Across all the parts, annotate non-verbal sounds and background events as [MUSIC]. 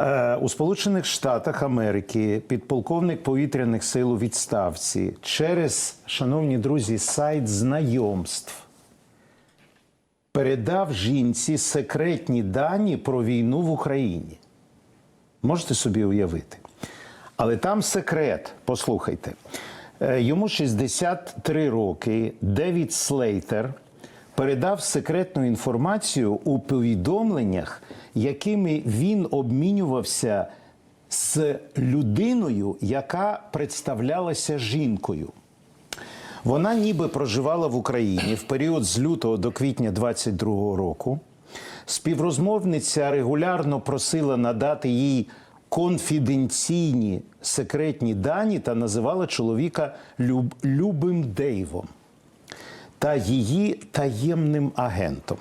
Е, У Сполучених Штатах Америки підполковник повітряних сил у відставці через, шановні друзі, сайт знайомств передав жінці секретні дані про війну в Україні. Можете собі уявити. Але там секрет, послухайте. Е, Йому 63 роки. Девід Слейтер передав секретну інформацію у повідомленнях, якими він обмінювався з людиною, яка представлялася жінкою. Вона ніби проживала в Україні в період з лютого до квітня 22-го року. Співрозмовниця регулярно просила надати їй конфіденційні секретні дані та називала чоловіка Люб, Любим Дейвом та її таємним агентом.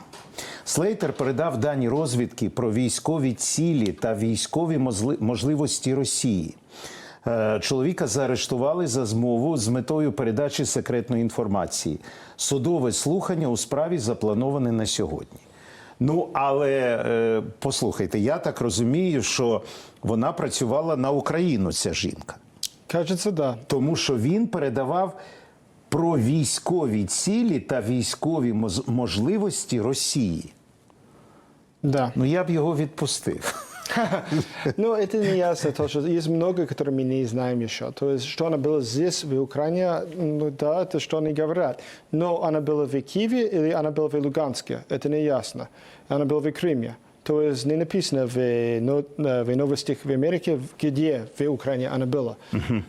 Слейтер передав дані розвідки про військові цілі та військові можливості Росії. Е, Чоловіка заарештували за змову з метою передачі секретної інформації. Судове слухання у справі заплановане на сьогодні. Ну, але е, послухайте, я так розумію, що вона працювала на Україну, ця жінка. Кажется, да. Тому що він передавав про військові цілі та військові моз- можливості Росії. Да. Ну я б його відпустив. [LAUGHS] Но это не ясно, то, что есть много, которые мы не знаем еще. То есть, что она была здесь, в Украине, ну да, это что они говорят. Но она была в Киеве или она была в Луганске, это не ясно. Она была в Крыме. То есть не написано в, но- в новостях в Америке, где в Украине она была.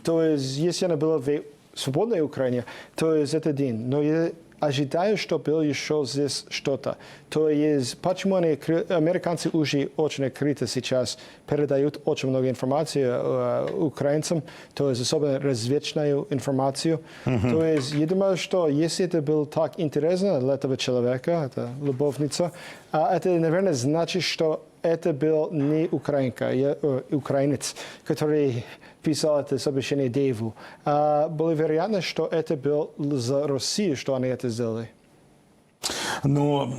То есть если она была в свободной Украине, то есть это день. Но я ожидаю, что было еще здесь что-то. То есть почему они, кры- американцы уже очень открыто сейчас передают очень много информации э, украинцам, то есть особенно разведочную информацию. То есть я думаю, что если это было так интересно для этого человека, это любовница, а это, наверное, значит, что это был не украинка, я, э, украинец, который писал это сообщение Деву. А было вероятно, что это был за Россию, что они это сделали. Ну,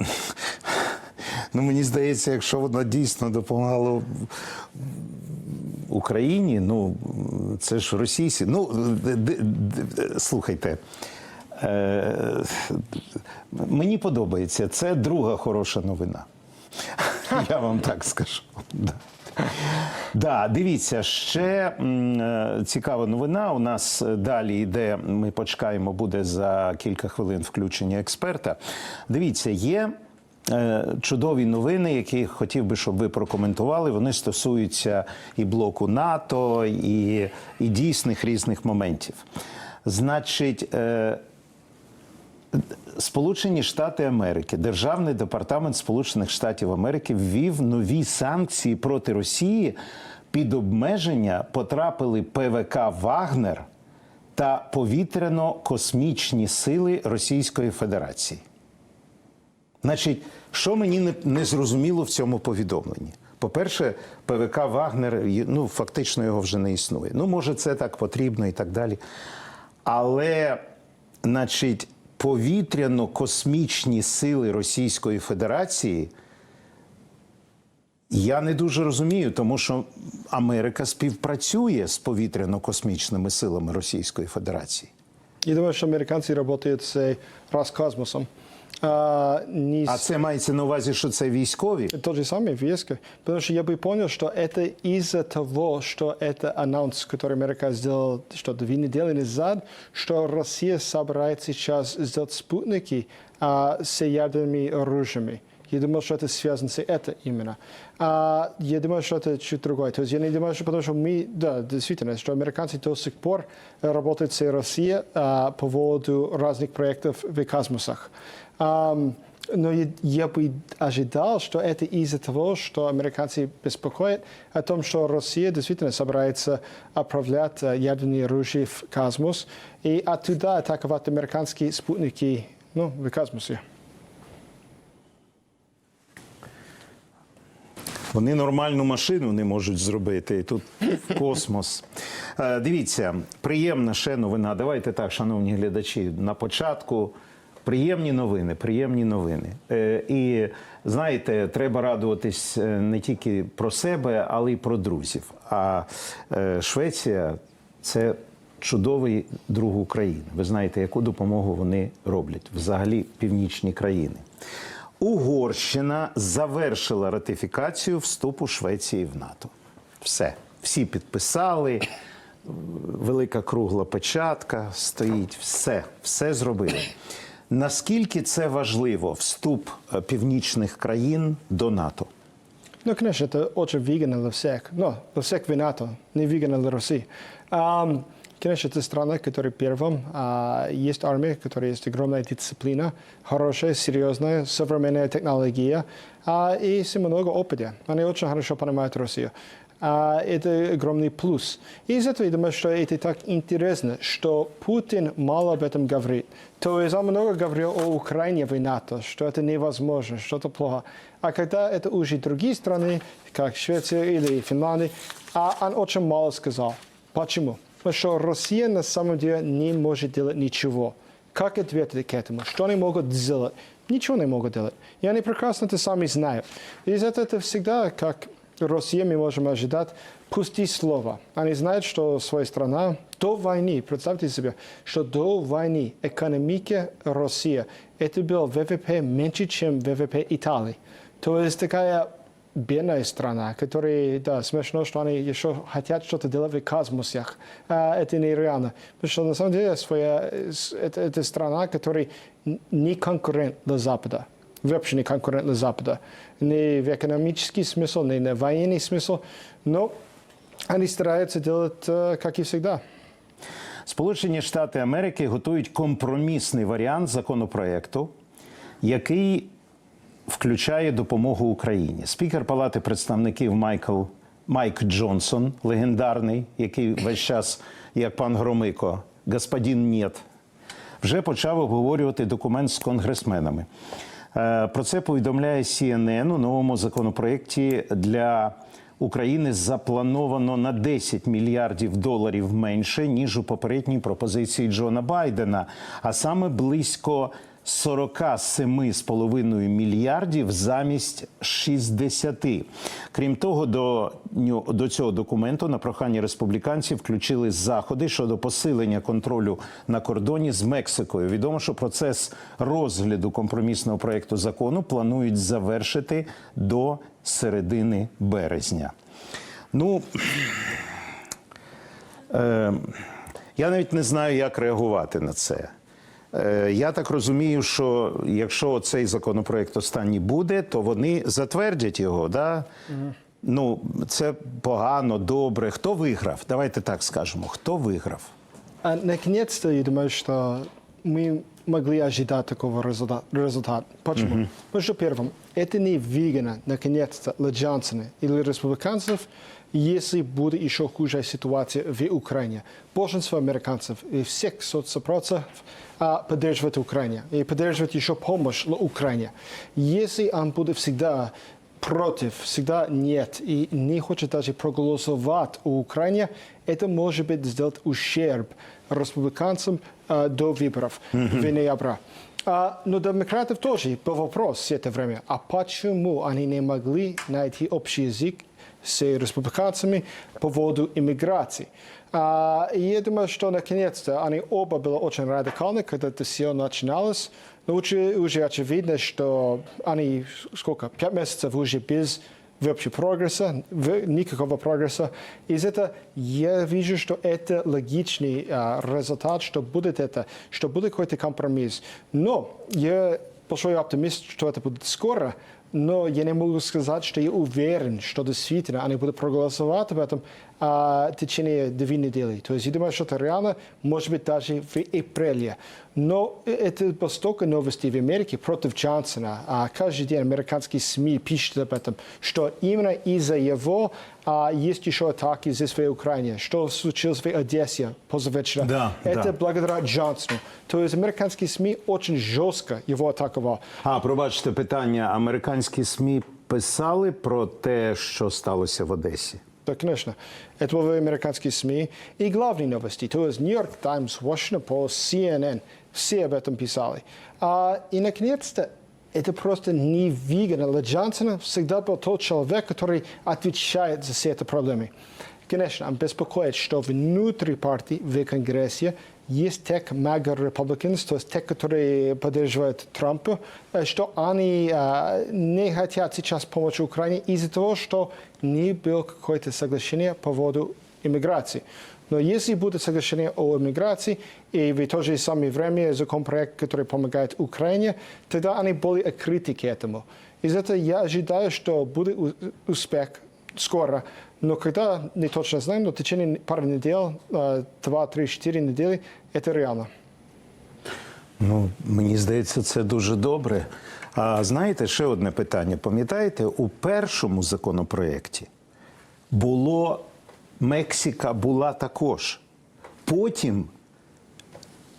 ну мені здається, якщо вона дійсно допомагала Україні, ну це ж російські. Ну, д- д- д- слухайте. Е, мені подобається. Це друга хороша новина. [LAUGHS] Я вам так скажу. Да. Да, дивіться, ще е, цікава новина. У нас е, далі йде. Ми почекаємо, буде за кілька хвилин включення експерта. Дивіться, є е, чудові новини, які хотів би, щоб ви прокоментували. Вони стосуються і блоку НАТО, і, і дійсних різних моментів. Значить, Сполучені Штати Америки, Державний департамент Сполучених Штатів Америки ввів нові санкції проти Росії. Під обмеження потрапили ПВК Вагнер та повітряно-космічні сили Російської Федерації. Значить, що мені не, зрозуміло в цьому повідомленні? По-перше, ПВК Вагнер, ну фактично його вже не існує. Ну, може, це так потрібно і так далі. Але, значить, повітряно-космічні сили Російської Федерації. Я не дуже розумію, тому що Америка співпрацює з повітряно-космічними силами Російської Федерації. Я думаю, американці роботають работают раз Роскосмосом. А, не А с- це мається на увазі, що це військові? То же самое веско. Потому что я бы понял, что это из-за того, что это анонс, который Америка сделала что две недели назад, что Россия собирается сейчас сделать спутники а, с ядерными оружиями. Я думал, что это связано с это именно. А я думаю, что это чуть другое. То есть я не думаю, что потому что мы, да, действительно, что американцы до сих пор работают с Россией а, по поводу разных проектов в космосах. Ам, но я, я бы ожидал, что это из-за того, что американцы беспокоят о том, что Россия действительно собирается отправлять э, ядерные оружия в космос и оттуда атаковать американские спутники ну, в космосе. Вони нормальну машину не можуть зробити. І тут в космос. Е, Дивіться, приємна ще новина. Давайте так, шановні глядачі, на початку Приємні новини, приємні новини. Е, і знаєте, треба радуватись е, не тільки про себе, але й про друзів. А е, Швеція це чудовий друг України. Ви знаєте, яку допомогу вони роблять взагалі північні країни. Угорщина завершила ратифікацію вступу Швеції в НАТО. Все, всі підписали. Велика кругла печатка стоїть, все, все зробили. Наскільки це важливо вступ е, північних країн до НАТО? Ну, конечно, это очень выгодно для всех. Но для всех в НАТО, не выгодно для России. Ам, конечно, это страна, которая первым. а, есть армия, которая есть огромная дисциплина, хорошая, серьезная, современная технология. а, и есть много опыта. Они очень хорошо понимают Россию. А, это огромный плюс. И из этого я думаю, что это так интересно, что Путин мало об этом говорит. То есть он много говорил о Украине в НАТО, что это невозможно, что это плохо. А когда это уже другие страны, как Швеция или Финляндия, а он очень мало сказал. Почему? Потому что Россия на самом деле не может делать ничего. Как ответить к этому? Что они могут сделать? Ничего не могут делать. И они прекрасно это сами знают. И из этого это всегда, как Россия, мы можем ожидать пустые слова. Они знают, что своя страна до войны, представьте себе, что до войны экономика России, это был ВВП меньше, чем ВВП Италии. То есть такая бедная страна, которая, да, смешно, что они еще хотят что-то делать в космосах. А, это нереально. Потому что на самом деле своя, это, это страна, которая не конкурент для Запада. Вообще не конкурент для Запада. Не в экономический смысл, не на военный смысл. Но они стараются делать, э, как и всегда. Сполучені Штати Америки готують компромісний варіант законопроекту, який включає допомогу Україні. Спікер Палати представників Майкл Майк Джонсон, легендарний, який весь час, як пан Громико, господин Нєт, вже почав обговорювати документ з конгресменами. Е, Про це повідомляє CNN у новому законопроєкті. Для України заплановано на 10 мільярдів доларів менше ніж у попередній пропозиції Джона Байдена, а саме близько 47,5 мільярдів замість 60. Крім того, до, до цього документу на прохання республіканців включили заходи щодо посилення контролю на кордоні з Мексикою. Відомо, що процес розгляду компромісного проекту закону планують завершити до середини березня. Ну е, я навіть не знаю, як реагувати на це. Е, Я так розумію, що якщо цей законопроект останній буде, то вони затвердять його. Да? Ну, це погано, добре. Хто виграв? Давайте так скажемо. Хто виграв? А наконец-то, я думаю, что мы могли ожидать такого результата. результата. Почему? Потому что, первым, это не выгодно, наконец-то, для Джонсона или республиканцев, если будет еще хуже ситуация в Украине. Большинство американцев и всех соцопроцев а, поддерживают Украину и поддерживают еще помощь для Украине. Если он будет всегда против, всегда нет, и не хочет даже проголосовать у Украине, это может быть сделать ущерб республиканцам а, до выборов в ноябре. А, но демократов тоже был вопрос все это время. А почему они не могли найти общий язык с республиканцами по поводу иммиграции? А, и я думаю, что наконец-то они оба были очень радикальны, когда это все начиналось. Но уже, уже очевидно, что они сколько, пять месяцев уже без вообще прогресса, в- никакого прогресса. Из этого я вижу, что это логичный а, результат, что будет это, что будет какой-то компромисс. Но я большой оптимист, что это будет скоро, но я не могу сказать, что я уверен, что действительно они будут проголосовать об этом а, в течение две недели. То есть я думаю, что это реально, может быть, даже в апреле. Но это столько новостей в Америке против Джонсона. А каждый день американские СМИ пишут об этом, что именно из-за его а, есть еще атаки здесь в Украине. Что случилось в Одессе позавчера. Да, это да. благодаря Джонсону. То есть американские СМИ очень жестко его атаковали. А, пробачте питання. Американські СМІ писали про те, що сталося в Одесі. Да, конечно. Это были американские СМИ. И главные новости, то есть Нью-Йорк Таймс, Washington Post, CNN, все об этом писали. А, и, наконец-то, это просто не видно. Для Джонсона всегда был тот человек, который отвечает за все эти проблемы. Конечно, он беспокоит, что внутри партии в Конгрессе есть те MAGA Republicans, то есть те, которые поддерживают Трампа, э, что они э, не хотят сейчас помочь Украине из-за того, что не было какое-то соглашение по поводу иммиграции. Но если будет соглашение о иммиграции, и в то же самое время законопроект, который помогает Украине, тогда они более открыты к этому. Из этого я ожидаю, что будет у- успех скоро. Но когда, не точно знаем, но в течение пары недель, э, два, три, четыре недели, это реально. Ну, мені здається, це дуже добре. А знаєте, ще одне питання. Пам'ятаєте, у першому законопроєкті було Мексика була також. Потім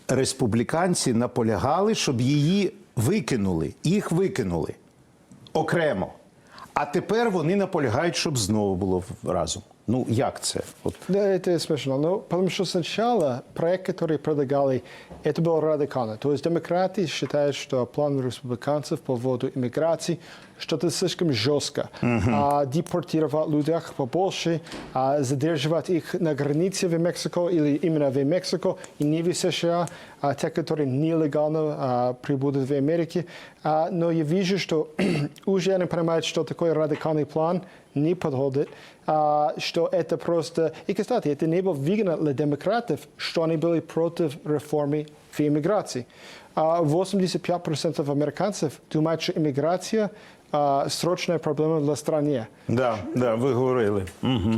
республіканці наполягали, щоб її викинули. Їх викинули окремо. А тепер вони наполягають, щоб знову було разом. Ну як це? От Да, это смешно. Но потому что сначала проект, который предлагали, это был радикально. То есть демократы считают, что план республиканцев по поводу иммиграции что-то слишком жестко. А, депортировать людей побольше, а, задерживать их на границе в Мексику или именно в Мексику и не в США, а те, которые нелегально а, прибудут в Америке. А, но я вижу, что [CLEARS THROAT] уже они понимают, что такой радикальный план не подходит, а, что это просто... И, кстати, это не было выгодно для демократов, что они были против реформы в иммиграции. А 85% американцев думают, что иммиграция а, срочная проблема для страны. да, да, ви говорили.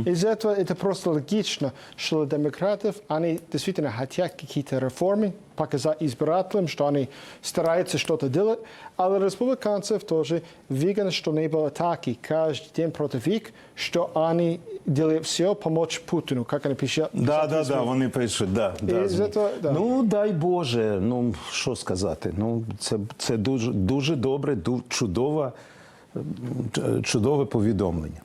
Из этого это просто логично, что для демократов они действительно хотят какие-то реформы, показать избирателям, что они стараются что-то делать, а для республиканцев тоже видно, что не было атаки каждый день против них, что они делают все помочь Путину, как они пишут. Да, да, да, вони пишуть. Да, да, І з змі. этого, да. Ну дай Боже. Ну що сказати? Ну це, це дуже дуже добре, ду- чудова, м, ч- чудове повідомлення.